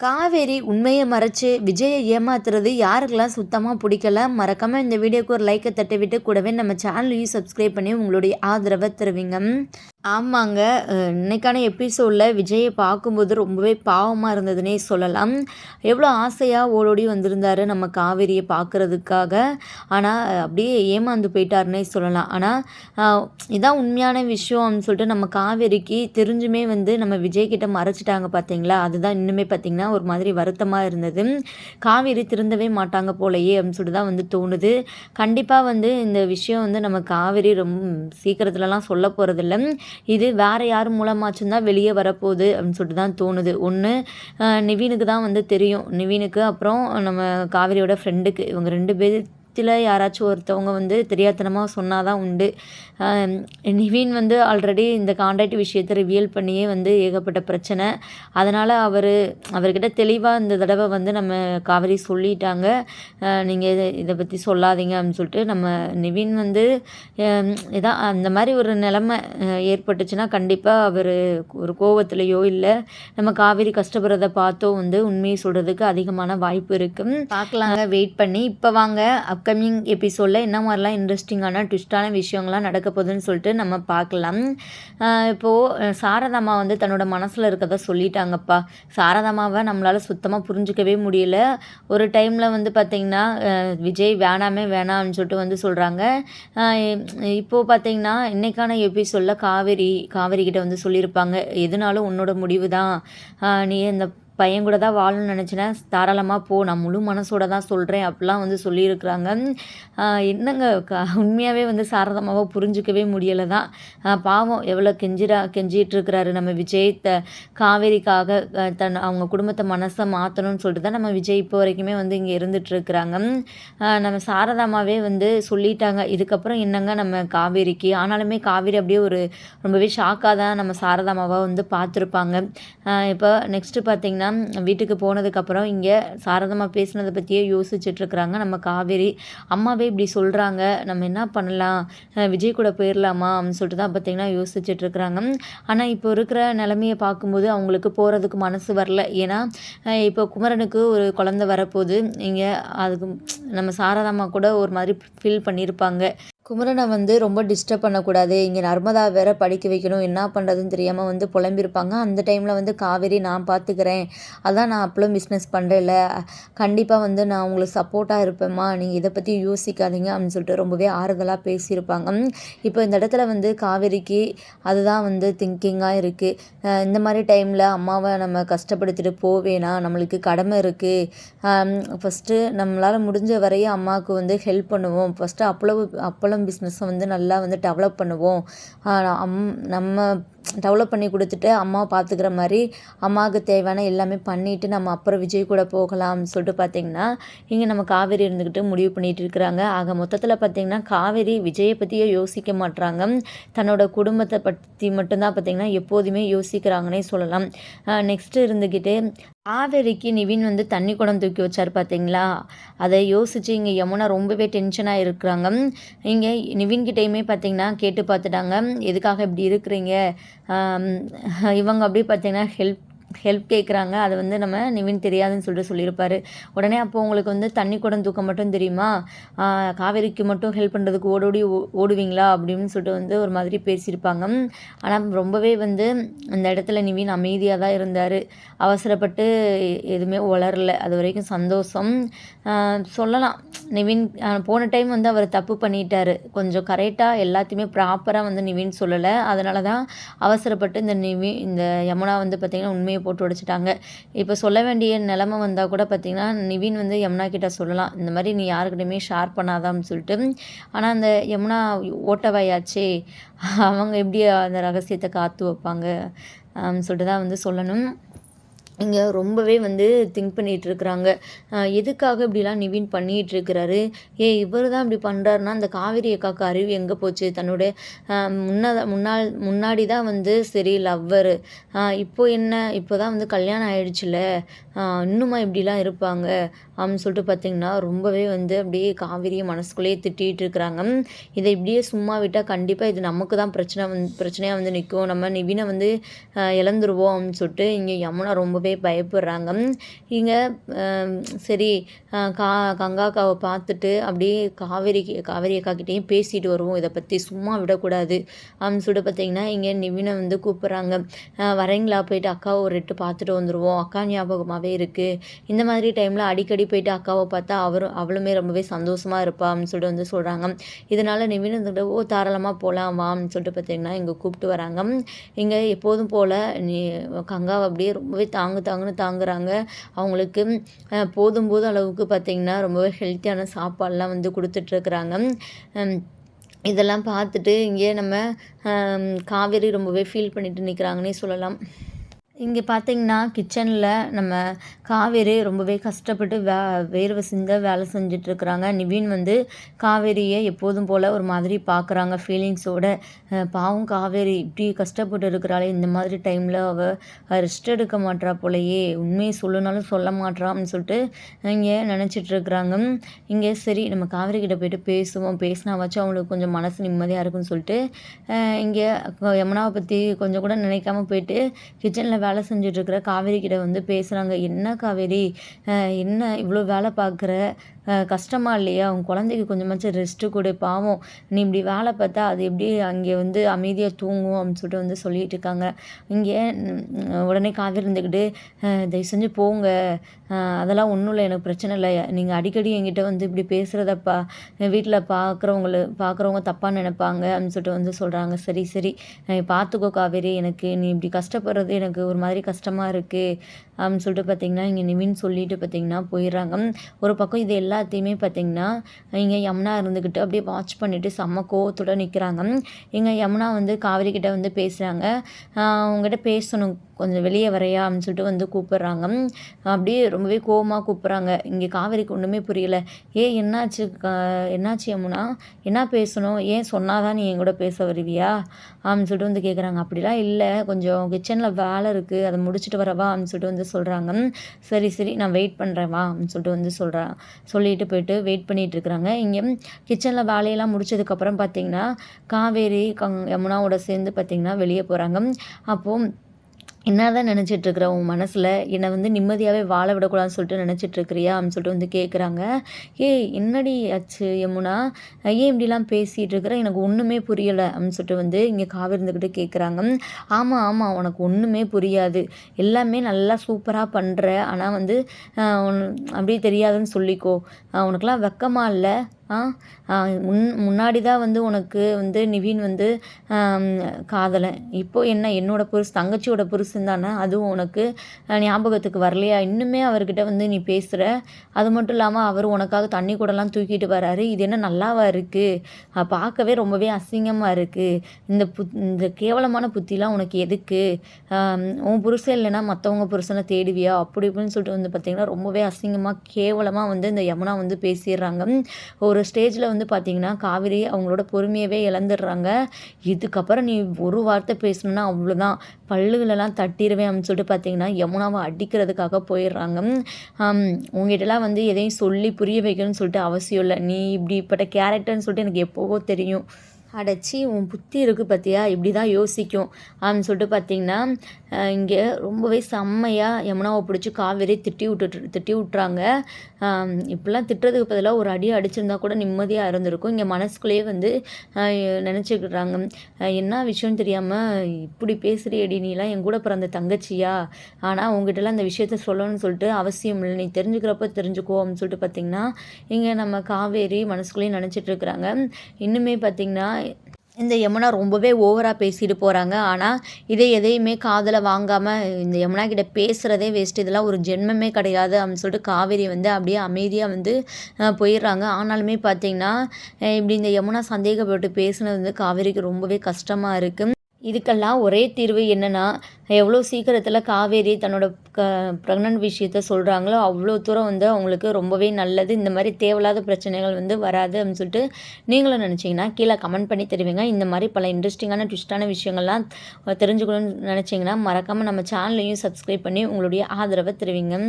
காவேரி உண்மையை மறைச்சு விஜயை ஏமாத்துறது யாருக்கெல்லாம் சுத்தமாக பிடிக்கல மறக்காமல் இந்த வீடியோக்கு ஒரு லைக்கை தட்டிவிட்டு கூடவே நம்ம சேனலையும் சப்ஸ்கிரைப் பண்ணி உங்களுடைய ஆதரவை தருவீங்க. ஆமாங்க. இன்னைக்கான எபிசோடில் விஜயை பார்க்கும்போது ரொம்பவே பாவமாக இருந்ததுன்னே சொல்லலாம். எவ்வளோ ஆசையாக ஓடோடி வந்திருந்தாரு நம்ம காவேரியை பார்க்குறதுக்காக. ஆனால் அப்படியே ஏமாந்து போயிட்டாருன்னே சொல்லலாம். ஆனால் இதான் உண்மையான விஷயம் அப்படின்னு சொல்லிட்டு நம்ம காவேரிக்கு தெரிஞ்சுமே வந்து நம்ம விஜய் கிட்ட மறைச்சிட்டாங்க பார்த்தீங்களா அதுதான் இன்னுமே பார்த்திங்கன்னா ஒரு மாதிரி வருத்தமாக இருந்தது. காவேரி திருந்தவே மாட்டாங்க போலயே அப்படின்னு சொல்லிட்டு தான் வந்து தோணுது. கண்டிப்பாக வந்து இந்த விஷயம் வந்து நம்ம காவேரி ரொம்ப சீக்கிரத்துலலாம் சொல்ல போகிறதில்ல இது வேறு யார் மூலமாச்சும் தான் வெளியே வரப்போகுது அப்படின்னு சொல்லிட்டு தான் தோணுது. ஒன்று நிவீனுக்கு தான் வந்து தெரியும். நிவீனுக்கு அப்புறம் நம்ம காவிரியோட ஃப்ரெண்டுக்கு இவங்க ரெண்டு பேர் பேர்த்தில் யாராச்சும் ஒருத்தவங்க வந்து தெரியாத்தனமாக சொன்னால் தான் உண்டு. நிவின் நிவீன் வந்து ஆல்ரெடி இந்த கான்ட்ராக்ட் விஷயத்தை ரிவியல் பண்ணியே வந்து ஏகப்பட்ட பிரச்சனை. அதனால் அவர் அவர்கிட்ட தெளிவாக இந்த தடவை வந்து நம்ம காவேரி சொல்லிட்டாங்க. நீங்கள் இதை இதை பற்றி சொல்லாதீங்க அப்படின்னு சொல்லிட்டு நம்ம நிவின் வந்து இதான் அந்த மாதிரி ஒரு நிலமை ஏற்பட்டுச்சுன்னா கண்டிப்பாக அவர் ஒரு கோவத்துலேயோ இல்லை நம்ம காவேரி கஷ்டப்படுறத பார்த்தோ வந்து உண்மையை சொல்கிறதுக்கு அதிகமான வாய்ப்பு இருக்குது பார்க்கலாங்க வெயிட் பண்ணி. இப்போ வாங்க. அப்கமிங் எபிசோடில் என்ன மாதிரிலாம் இன்ட்ரெஸ்டிங்கான ட்விஸ்டான விஷயங்கள்லாம் நடக்க போகுதுன்னு சொல்லிட்டு நம்ம பார்க்கலாம். இப்போது சாரதாமா வந்து தன்னோட மனசில் இருக்கதை சொல்லிட்டாங்கப்பா. சாரதாமாவை நம்மளால் சுத்தமாக புரிஞ்சிக்கவே முடியல. ஒரு டைமில் வந்து பார்த்திங்கன்னா விஜய் வேணாமே வேணாம்னு சொல்லிட்டு வந்து சொல்கிறாங்க இப்போது பார்த்திங்கன்னா இன்றைக்கான எபிசோடில் காவேரி காவேரி கிட்ட வந்து சொல்லியிருப்பாங்க. எதுனாலும் உன்னோட முடிவு தான் நீ இந்த பையன் கூட தான் வாழணும்னு நினச்சினா. தாராளமாக போ நான் முழு மனசோட தான் சொல்கிறேன் அப்படிலாம் வந்து சொல்லியிருக்கிறாங்க. என்னங்க க உண்மையாகவே வந்து சாரதமாவை புரிஞ்சிக்கவே முடியலை தான் பாவம் எவ்வளோ கெஞ்சிரா கெஞ்சிட்டு இருக்கிறாரு நம்ம விஜய் த காவேரிக்காக தன் அவங்க குடும்பத்தை மனசை மாற்றணும்னு சொல்லிட்டு தான் நம்ம விஜய் இப்போ வரைக்குமே வந்து இங்கே இருந்துகிட்ருக்குறாங்க நம்ம சாரதாமாவே வந்து சொல்லிட்டாங்க. இதுக்கப்புறம் என்னங்க நம்ம காவேரிக்கு? ஆனாலுமே காவேரி அப்படியே ஒரு ரொம்பவே ஷாக்காக தான் நம்ம சாரதாமாவை வந்து பார்த்துருப்பாங்க. இப்போ நெக்ஸ்ட்டு பார்த்திங்கன்னா வீட்டுக்கு போனதுக்கப்புறம் இங்கே சாரதமாக பேசுனதை பற்றியே யோசிச்சுட்ருக்குறாங்க. நம்ம காவேரி அம்மாவே இப்படி சொல்கிறாங்க நம்ம என்ன பண்ணலாம்? விஜய் கூட போயிடலாமா அப்படின்னு சொல்லிட்டு தான் பார்த்தீங்கன்னா யோசிச்சுட்ருக்குறாங்க. ஆனால் இப்போ இருக்கிற நிலமையை பார்க்கும்போது அவங்களுக்கு போகிறதுக்கு மனசு வரல. ஏன்னா இப்போ குமரனுக்கு ஒரு குழந்த வரப்போகுது. இங்கே அதுக்கு நம்ம சாரதாம்மா கூட ஒரு மாதிரி ஃபீல் பண்ணியிருப்பாங்க. குமரனை வந்து ரொம்ப டிஸ்டர்ப் பண்ணக்கூடாது. இங்கே நர்மதா வேற படிக்க வைக்கணும். என்ன பண்ணுறதுன்னு தெரியாமல் வந்து புலம்பியிருப்பாங்க. அந்த டைமில் வந்து காவேரி நான் பார்த்துக்கிறேன் அதான் நான் அப்பளும் பிஸ்னஸ் பண்ணுறேன்ல கண்டிப்பாக வந்து நான் உங்களுக்கு சப்போர்ட்டாக இருப்பேம்மா. நீங்கள் இதை பற்றி யோசிக்காதீங்க அப்படின்னு சொல்லிட்டு ரொம்பவே ஆறுதலாக பேசியிருப்பாங்க. இப்போ இந்த இடத்துல வந்து காவேரிக்கு அதுதான் வந்து திங்கிங்காக இருக்குது இந்த மாதிரி டைமில் அம்மாவை நம்ம கஷ்டப்படுத்திட்டு போவேனா நம்மளுக்கு கடமை இருக்குது ஃபஸ்ட்டு நம்மளால் முடிஞ்ச வரையும் அம்மாவுக்கு வந்து ஹெல்ப் பண்ணுவோம். ஃபஸ்ட்டு அப்பளவு அப்பளம் பிஸ்னஸை வந்து நல்லா வந்து டெவலப் பண்ணுவோம். அம் நம்ம டெவலப் பண்ணி கொடுத்துட்டு அம்மாவை பார்த்துக்கிற மாதிரி அம்மாவுக்கு தேவையான எல்லாமே பண்ணிவிட்டு நம்ம அப்புறம் விஜய் கூட போகலாம்னு சொல்லிட்டு பார்த்திங்கன்னா இங்கே நம்ம காவேரி இருந்துக்கிட்டு முடிவு பண்ணிட்டு இருக்கிறாங்க. ஆக மொத்தத்தில் பார்த்தீங்கன்னா காவேரி விஜயை பற்றியே யோசிக்க மாட்றாங்க. தன்னோட குடும்பத்தை பற்றி மட்டும்தான் பார்த்தீங்கன்னா எப்போதுமே யோசிக்கிறாங்கன்னே சொல்லலாம். நெக்ஸ்ட்டு இருந்துக்கிட்டு காவேரிக்கு நிவின் வந்து தண்ணி குடம் தூக்கி வச்சார் பார்த்தீங்களா? அதை யோசித்து இங்கே யமுனா ரொம்பவே டென்ஷனாக இருக்கிறாங்க. இங்கே நிவின்கிட்டையுமே பார்த்தீங்கன்னா கேட்டு பார்த்துட்டாங்க. எதுக்காக இப்படி இருக்கிறீங்க? இவங்க அப்படியே பார்த்தீங்கன்னா ஹெல்ப் ஹெல்ப் கேட்குறாங்க அதை வந்து நம்ம நிவின் தெரியாதுன்னு சொல்லிட்டு சொல்லியிருப்பாரு. உடனே அப்போ உங்களுக்கு வந்து தண்ணி குடம் தூக்க மட்டும் தெரியுமா? காவேரிக்கு மட்டும் ஹெல்ப் பண்ணுறதுக்கு ஓடோடி ஓ- ஓடுவீங்களா? அப்படின்னு சொல்லிட்டு வந்து ஒரு மாதிரி பேசியிருப்பாங்க. ஆனால் ரொம்பவே வந்து அந்த இடத்துல நிவின் அமைதியாக தான் இருந்தார். அவசரப்பட்டு எதுவுமே வளரலை அது வரைக்கும் சந்தோஷம். சொல்லலாம். நிவின் போன டைம் வந்து அவர் தப்பு பண்ணிட்டார். கொஞ்சம் கரெக்டாக எல்லாத்தையுமே ப்ராப்பராக வந்து நிவின் சொல்லலை. அதனால தான் அவசரப்பட்டு இந்த நிவி இந்த யமுனா வந்து பார்த்திங்கன்னா உண்மையை போட்டு உடைச்சிட்டாங்க. இப்போ சொல்ல வேண்டிய நிலமை வந்தால் கூட பார்த்திங்கன்னா நிவின் வந்து யமுனா கிட்ட சொல்லலாம். இந்த மாதிரி நீ யாருக்கிட்டையுமே ஷேர் பண்ணாதான்னு சொல்லிட்டு. ஆனால் அந்த யமுனா ஓட்டவாயாச்சே. அவங்க எப்படி அந்த ரகசியத்தை காத்து வைப்பாங்க? சொல்லிட்டு தான் வந்து சொல்லணும். இங்கே ரொம்பவே வந்து திங்க் பண்ணிகிட்ருக்குறாங்க எதுக்காக இப்படிலாம் நிவின் பண்ணிகிட்ருக்கிறாரு ஏ இவர் தான் இப்படி பண்ணுறாருன்னா அந்த காவேரி அக்காக்கு அறிவு எங்கே போச்சு? தன்னோட முன்னதா முன்னாள் முன்னாடி தான் வந்து சரி லவ்வர். இப்போ என்ன? இப்போ தான் வந்து கல்யாணம் ஆயிடுச்சுல. இன்னுமா இப்படிலாம் இருப்பாங்க? அப்படின்னு சொல்லிட்டு பார்த்தீங்கன்னா ரொம்பவே வந்து அப்படியே காவிரியை மனசுக்குள்ளேயே திட்டிகிட்டு இருக்கிறாங்க இதை இப்படியே சும்மா விட்டால் கண்டிப்பாக இது நமக்கு தான் பிரச்சனை வந்து பிரச்சனையாக வந்து நிற்கும் நம்ம நிவினை வந்து இழந்துருவோம் அப்படின்னு சொல்லிட்டு இங்கே யமுனா ரொம்பவே அப்படியே பயப்படுறாங்க. இங்கே சரி கா கங்காக்காவை பார்த்துட்டு அப்படியே காவேரி காவேரி அக்காக்கிட்டேயும் பேசிட்டு வருவோம். இதை பற்றி சும்மா விடக்கூடாது. அப்படின்னு சொல்லிட்டு பார்த்தீங்கன்னா இங்கே நிவினை வந்து கூப்பிட்றாங்க. வரீங்களா? போயிட்டு அக்காவை ஒரு எட்டு பார்த்துட்டு வந்துடுவோம் அக்கா ஞாபகமாகவே இருக்குது இந்த மாதிரி டைமில் அடிக்கடி போயிட்டு அக்காவை பார்த்தா அவரும் அவளுமே ரொம்பவே சந்தோஷமாக இருப்பா அப்படின்னு சொல்லிட்டு வந்து சொல்கிறாங்க இதனால் நிவின் வந்துட்டு ஓ தாராளமாக போகலாம் வான்னு சொல்லிட்டு பார்த்தீங்கன்னா இங்கே கூப்பிட்டு வராங்க. இங்கே எப்போதும் போல் நீ கங்காவை அப்படியே ரொம்பவே தாங்க தாங்குன்னு தாங்குறாங்க. அவங்களுக்கு போதும் போதும் அளவுக்கு பார்த்திங்கன்னா ரொம்பவே ஹெல்த்தியான சாப்பாடெலாம் வந்து கொடுத்துட்ருக்குறாங்க. இதெல்லாம் பார்த்துட்டு இங்கே நம்ம காவேரி ரொம்பவே ஃபீல் பண்ணிட்டு நிற்கிறாங்கன்னே சொல்லலாம். இங்கே பார்த்தீங்கன்னா கிச்சனில் நம்ம காவேரி ரொம்பவே கஷ்டப்பட்டு வே வேர்வை சிந்த வேலை செஞ்சிட்ருக்குறாங்க. நிவின் வந்து காவேரியை எப்போதும் போல் ஒரு மாதிரி பார்க்குறாங்க ஃபீலிங்ஸோட பாவம் காவேரி இப்படி கஷ்டப்பட்டு இருக்கிறாளே இந்த மாதிரி டைமில் அவள் ரெஸ்ட் எடுக்க மாட்றா போலையே உண்மையை சொல்லனாலும் சொல்ல மாட்றான்னு சொல்லிட்டு இங்கே நினச்சிட்ருக்குறாங்க. இங்கே சரி நம்ம காவேரி கிட்ட போயிட்டு பேசுவோம். பேசினாவாச்சும் அவங்களுக்கு கொஞ்சம் மனசு நிம்மதியாக இருக்குன்னு சொல்லிட்டு இங்கே யமுனாவை பற்றி கொஞ்சம் கூட நினைக்காம போயிட்டு கிச்சனில் வேலை செஞ்சிட்ருக்கிற காவேரி கிட்ட வந்து பேசுகிறாங்க என்ன காவேரி? என்ன இவ்வளோ வேலை பார்க்குற? கஷ்டமாக கஷ்டமா இல்லையா? உன் குழந்தைக்கு கொஞ்சமாச்சும் ரெஸ்ட்டு கொடு பாவம். நீ இப்படி வேலை பார்த்தா அது எப்படி அங்கே வந்து அமைதியாக தூங்கும்? அப்படின்னு சொல்லிட்டு வந்து சொல்லிட்டு இருக்காங்க. இங்கே உடனே காவேரி இருந்துக்கிட்டு தயவு செஞ்சு போங்க. அதெல்லாம் ஒன்றும் இல்லை எனக்கு பிரச்சனை இல்லை. நீங்கள் அடிக்கடி என்கிட்ட வந்து இப்படி பேசுகிறதப்பா வீட்டில் பார்க்குறவங்கள பார்க்குறவங்க தப்பாக நினைப்பாங்க. அப்படின்னு சொல்லிட்டு வந்து சொல்கிறாங்க சரி சரி. பார்த்துக்கோ காவேரி. எனக்கு நீ இப்படி கஷ்டப்படுறது எனக்கு ஒரு மாதிரி கஷ்டமாக இருக்குது அப்படின்னு சொல்லிட்டு பார்த்தீங்கன்னா இங்கே நிவின் சொல்லிட்டு பார்த்தீங்கன்னா போயிடுறாங்க. ஒரு பக்கம் இது எல்லாத்தையுமே பார்த்தீங்கன்னா இங்கே யமுனா இருந்துக்கிட்டு அப்படியே வாட்ச் பண்ணிவிட்டு செம்ம கோவத்தோடு நிற்கிறாங்க இங்கே யமுனா வந்து காவேரி கிட்டே வந்து பேசுகிறாங்க அவங்ககிட்ட பேசணும். கொஞ்சம் வெளியே வரையா அப்படின்னு சொல்லிட்டு வந்து கூப்பிட்றாங்க. அப்படியே ரொம்பவே கோவமாக கூப்பிட்றாங்க. இங்கே காவேரிக்கு ஒன்றுமே புரியல. ஏ என்னாச்சு? கா என்னாச்சு யமுனா? என்ன பேசணும்? ஏன் சொன்னால் தான் நீ என் கூட பேச வருவியா? அப்படின்னு சொல்லிட்டு வந்து கேட்குறாங்க அப்படிலாம் இல்லை. கொஞ்சம் கிச்சனில் வேலை இருக்குது அதை முடிச்சுட்டு வரவா அப்படின்னு சொல்லிட்டு வந்து சொல்கிறாங்க சரி சரி. நான் வெயிட் பண்ணுறேன் வா அப்படின்னு சொல்லிட்டு வந்து சொல்கிறேன் சொல்லிட்டு போயிட்டு வெயிட் பண்ணிட்டு இருக்கிறாங்க. இங்கே கிச்சனில் வேலையெல்லாம் முடிச்சதுக்கப்புறம் பார்த்தீங்கன்னா காவேரி கங் யமுனாவோட சேர்ந்து பார்த்தீங்கன்னா வெளியே போகிறாங்க அப்போது என்னதான் நினச்சிட்டு இருக்கிற உன் மனசில் என்னை வந்து நிம்மதியாகவே வாழ விடக்கூடாதுன்னு சொல்லிட்டு நினச்சிட்டு இருக்கிறியா அப்படின்னு சொல்லிட்டு வந்து கேட்குறாங்க ஏய் என்னடி ஆச்சு யமுனா? ஏன் இப்படிலாம் பேசிகிட்டு இருக்கிற எனக்கு ஒன்றுமே புரியலை அப்படின்னு சொல்லிட்டு வந்து இங்கே காவி இருந்துக்கிட்டு கேட்குறாங்க ஆமாம் ஆமாம் உனக்கு ஒன்றுமே புரியாது. எல்லாமே நல்லா சூப்பராக பண்ணுற ஆனால் வந்து அப்படியே தெரியாதுன்னு சொல்லிக்கோ. உனக்கெலாம் வெக்கமாக இல்லை. ஆ முன் முன்னாடி தான் வந்து உனக்கு வந்து நிவின் வந்து காதலை. காதலன் இப்போ என்ன என்னோட புருஷ் தங்கச்சியோட புருஷன் தானே? அதுவும் உனக்கு ஞாபகத்துக்கு வரலையா? இன்னுமே அவர்கிட்ட வந்து நீ பேசுகிற அது மட்டும் இல்லாமல் அவர் உனக்காக தண்ணி கூடலாம் தூக்கிட்டு வராரு. இது என்ன நல்லாவா இருக்குது பார்க்கவே ரொம்பவே அசிங்கமாக இருக்குது இந்த புத் இந்த கேவலமான புத்திலாம் உனக்கு எதுக்கு? உன் புருஷன் இல்லைன்னா மற்றவங்க புருஷனை தேடுவியா? அப்படி இப்படின்னு சொல்லிட்டு வந்து பார்த்திங்கன்னா ரொம்பவே அசிங்கமாக கேவலமாக வந்து இந்த யமுனா வந்து பேசிடுறாங்க. ஒரு ஸ்டேஜில் வந்து பார்த்திங்கன்னா காவிரி அவங்களோட பொறுமையவே இழந்துடுறாங்க. இதுக்கப்புறம் நீ ஒரு வார்த்தை பேசணுன்னா அவ்வளோதான் பல்லுகளெல்லாம் தட்டிடுவேன் அப்படின்னு சொல்லிட்டு பார்த்தீங்கன்னா யமுனாவை அடிக்கிறதுக்காக போயிடுறாங்க. உங்ககிட்டலாம் வந்து எதையும் சொல்லி புரிய வைக்கணும்னு சொல்லிட்டு அவசியம் இல்லை. நீ இப்படிப்பட்ட கேரக்டர்னு சொல்லிட்டு எனக்கு எப்போவோ தெரியும். அடைச்சி உன் புத்தி இருக்குது பார்த்தியா இப்படி தான் யோசிக்கும். அப்படின்னு சொல்லிட்டு பார்த்தீங்கன்னா இங்கே ரொம்பவே செம்மையாக யமுனாவை பிடிச்சி காவேரி திட்டி விட்டுட்டு திட்டி விட்றாங்க இப்படிலாம் திட்டுறதுக்கு பதிலாக ஒரு அடி அடிச்சிருந்தா கூட நிம்மதியாக இருந்திருக்கும். இங்கே மனசுக்குள்ளேயே வந்து நினச்சிக்கிறாங்க என்ன விஷயம்னு தெரியாமல் இப்படி பேசுகிறியடி நீலாம் என் கூட பிறந்த தங்கச்சியா? ஆனால் உங்ககிட்டலாம் அந்த விஷயத்த சொல்லணும்னு சொல்லிட்டு அவசியம் இல்லை. நீ தெரிஞ்சுக்கிறப்ப தெரிஞ்சுக்கோ அப்படின்னு சொல்லிட்டு பார்த்தீங்கன்னா இங்கே நம்ம காவேரி மனசுக்குள்ளேயே நினச்சிட்டு இருக்கிறாங்க. இன்னுமே பார்த்தீங்கன்னா இந்த யமுனா ரொம்பவே ஓவராக பேசிட்டு போகிறாங்க ஆனால் இதை எதையுமே காதில் வாங்காமல் இந்த யமுனா கிட்ட பேசுகிறதே வேஸ்ட் இதெல்லாம் ஒரு ஜென்மமே கிடையாது அப்படின்னு சொல்லிட்டு காவேரி வந்து அப்படியே அமைதியாக வந்து போயிடுறாங்க. ஆனாலுமே பார்த்தீங்கன்னா இப்படி இந்த யமுனா சந்தேகப்பட்டு பேசுனது வந்து காவேரிக்கு ரொம்பவே கஷ்டமாக இருக்குது இதுக்கெல்லாம் ஒரே தீர்வு என்னென்னா எவ்வளோ சீக்கிரத்தில் காவேரி தன்னோட க ப்ரெக்னென்ட் விஷயத்த சொல்கிறாங்களோ அவ்வளோ தூரம் வந்து அவங்களுக்கு ரொம்பவே நல்லது. இந்த மாதிரி தேவையில்லாத பிரச்சனைகள் வந்து வராது அப்படின்னு சொல்லிட்டு நீங்களும் நினச்சிங்கன்னா கீழே கமெண்ட் பண்ணி தெரிவிங்க. இந்த மாதிரி பல இன்ட்ரெஸ்டிங்கான ட்விஸ்டான விஷயங்கள்லாம் தெரிஞ்சுக்கணும்னு நினச்சிங்கன்னா மறக்காமல் நம்ம சேனலையும் சப்ஸ்கிரைப் பண்ணி உங்களுடைய ஆதரவை தெரிவிங்க.